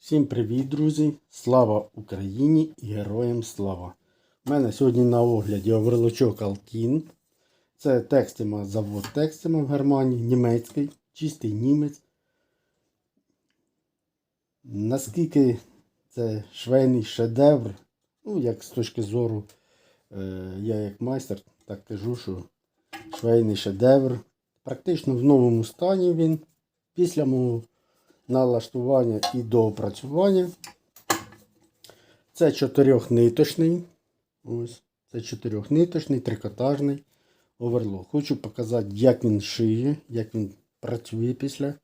Всім привіт, друзі! Слава Україні і героям слава! У мене сьогодні на огляді оверлочок Altin. Це текстима, завод текстима в Германії, німецький, чистий німець. Наскільки це швейний шедевр, ну, як з точки зору, е, я як майстер, так кажу, що швейний шедевр. Практично в новому стані він. Після мого налаштування і доопрацювання. Це чотирьохниточний. Ось, це чотирьохниточний, трикотажний оверлок. Хочу показати, як він шиє, як він працює після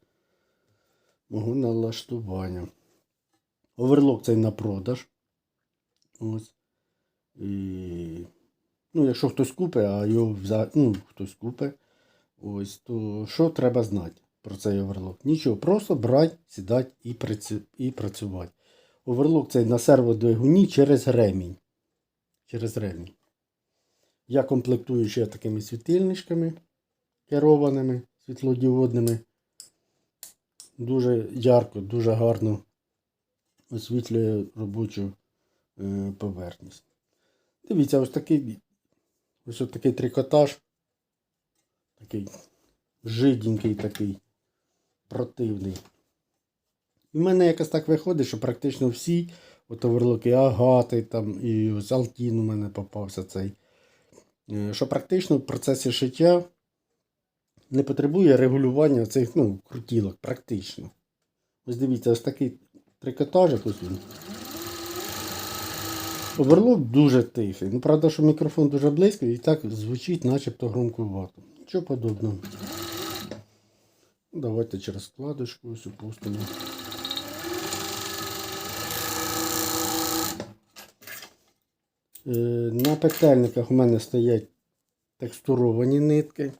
мого налаштування. Оверлок цей на продаж. Ось. І, ну, якщо хтось купить, а його вза... ну, хтось купить, ось, то що треба знати? Про цей оверлок. Нічого, просто брати, сідати і, і працювати. Оверлок цей на серводвигуні через ремінь. Через ремінь. Я комплектую ще такими світильничками керованими, світлодіодними. Дуже ярко, дуже гарно освітлює робочу е, поверхність. Дивіться, ось такий ось такий трикотаж. Такий жиденький такий противний. І в мене якось так виходить, що практично всі оверлоки Агати, там, і ось Алтін у мене попався цей. е, Що практично в процесі шиття не потребує регулювання цих ну, крутілок. Практично. Ось дивіться, ось такий трикотажик. Оверлок дуже тихий. Ну, правда, що мікрофон дуже близько і так звучить начебто громкувато. Нічого подобного. Давайте через складочку ось опустимо. Е, На петельниках у мене стоять текстуровані нитки.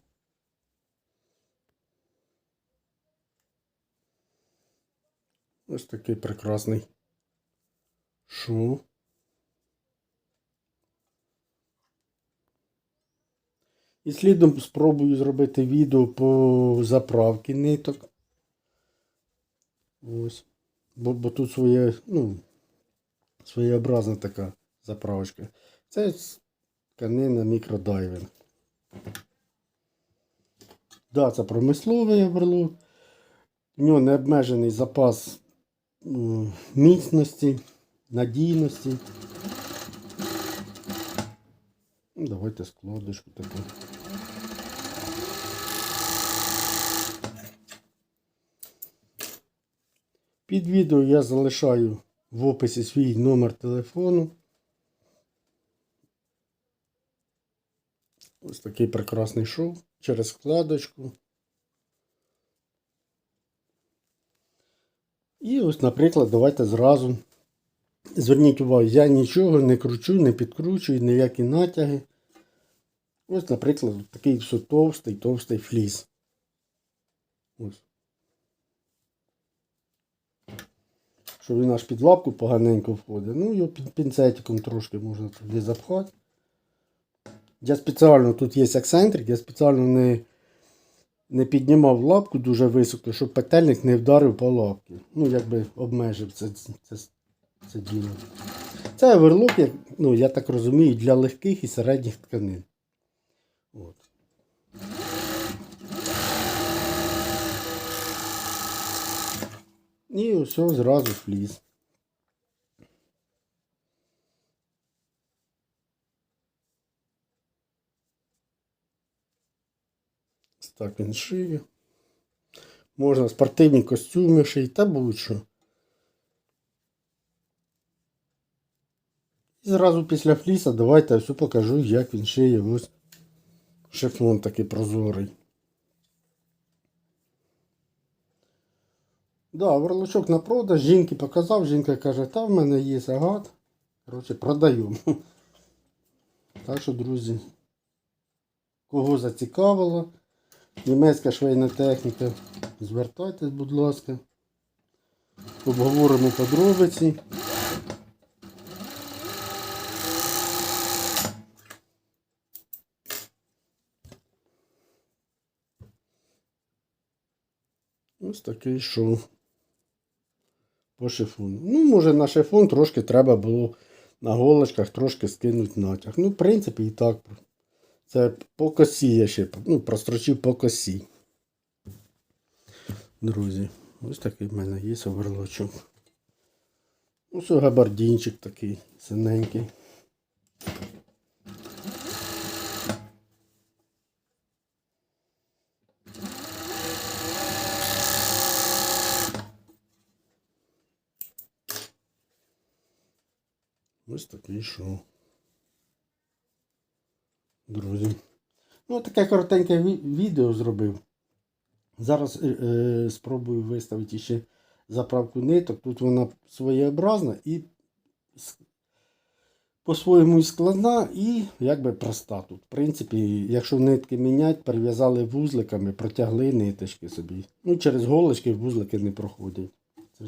Ось такий прекрасний шов. І слідом спробую зробити відео по заправці ниток. Ось. Бо, бо тут своє, ну, своєобразна така заправочка. Це тканина мікродайвінг. Да, це промисловий оверлок. У нього необмежений запас міцності, надійності. Ну, Давайте складочку таку. Під відео я залишаю в описі свій номер телефону. Ось такий прекрасний шов через складочку. І ось, наприклад, давайте зразу. Зверніть увагу, я нічого не кручу, не підкручую, ніякі натяги. Ось, наприклад, такий все товстий, товстий фліс. Ось. Що він аж під лапку поганенько входить. Ну, його пінцетиком трошки можна туди запхати. Я спеціально, тут є акцентрик, я спеціально не, не піднімав лапку дуже високо, щоб петельник не вдарив по лапці. Ну, якби обмежив це, це, це діло. Це оверлок, ну, я так розумію, для легких і середніх тканин. От. І все зразу. Ось Так він шиє. Можна спортивні костюми шити та будь-що. І зразу після фліса давайте все покажу, як він шиє. Ось шифон такий прозорий. Да, верлочок на продаж, жінки показав, жінка каже, та в мене є агат. Коротше, продаю. Так що, друзі, кого зацікавило, німецька швейна техніка, звертайтесь, будь ласка. Обговоримо подробиці. Ось такий шов. По шифону. Ну, може, на шифон трошки треба було на голочках трошки скинути натяг. Ну, в принципі, і так. Це по косі я ще ну, прострочив по косі. Друзі, ось такий в мене є оверлочок. Ось габардінчик такий синенький. Ось такий шоу. Друзі. Ну, таке коротеньке відео зробив. Зараз е, е, спробую виставити ще заправку ниток. Тут вона своєобразна і по-своєму складна і якби проста тут. В принципі, якщо нитки міняти, перев'язали вузликами, протягли ниточки собі. Ну, через голочки вузлики не проходять. Це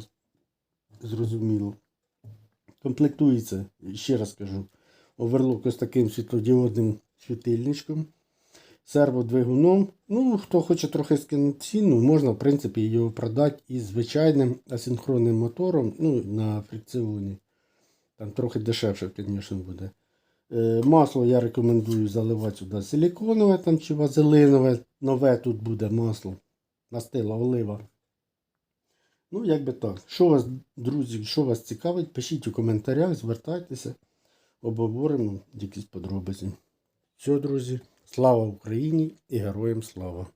зрозуміло. Комплектується, ще раз кажу, оверлок ось таким світлодіодним світильничком, серводвигуном. Ну, хто хоче трохи скинути ціну, можна, в принципі, його продати із звичайним асинхронним мотором ну, на фрикціоні. Там трохи дешевше, звісно, буде. Е, масло я рекомендую заливати сюди силіконове там, чи вазелинове. Нове тут буде масло. Настила олива. Ну, як би так. Що вас, друзі, що вас цікавить, пишіть у коментарях, звертайтеся, обговоримо якісь подробиці. Все, друзі, слава Україні і героям слава!